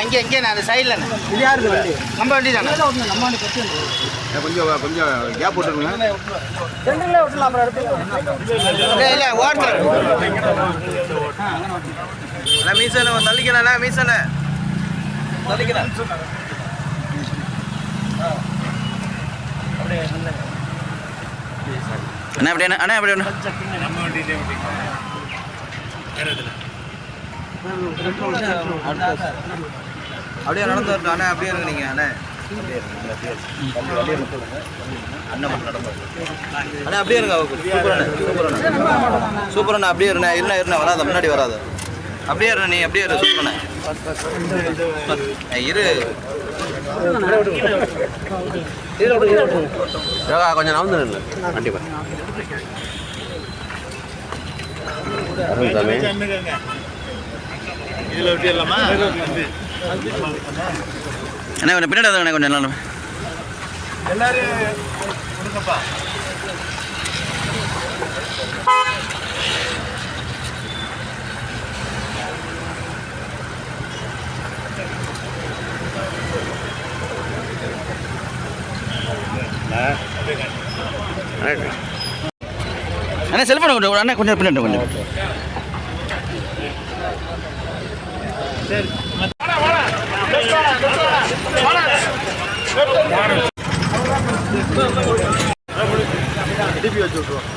இங்கே இங்கே நான் அந்த சைடில் இது யாருக்கு வண்டி? நம்ம வண்டி தானே? நம்ம வண்டி பற்றி கொஞ்சம் கொஞ்சம் கேப் விட்டுருங்க சென்டரில் விட்டுலாம் அப்புறம் எடுத்து இல்லை இல்லை ஓட்டுறேன். மீசனை தள்ளிக்கிறேன் மீசனை தள்ளிக்கிறேன். அண்ணா அப்படியே அண்ணா அப்படியே அப்படியே நடந்து வரட்டும். அண்ணா அப்படியே இருங்க நீங்கள் அண்ணே. அப்படியே இருங்க, அப்படியே இருங்க. அப்படியே இருங்க. மட்டும் நடந்து அண்ணா அப்படியே இருங்க சூப்பர் அண்ணா சூப்பர் சூப்பர் அப்படியே இருண்ணா இருண்ணா இருண்ணா வராத முன்னாடி வராது. அப்படியே இருண்ணா நீ அப்படியே இரு சூப்பர் இரு. யோகா கொஞ்சம் நவந்து நில்லு. கண்டிப்பா அருள் சாமி அண்ணா கொஞ்சம் பின்னாடி வந்து கொஞ்சம் நல்லா அண்ணா செல்ஃபோன் அண்ணா கொஞ்சம் பின்னாடி கொஞ்சம். டிபி வச்சு விட்ருவோம்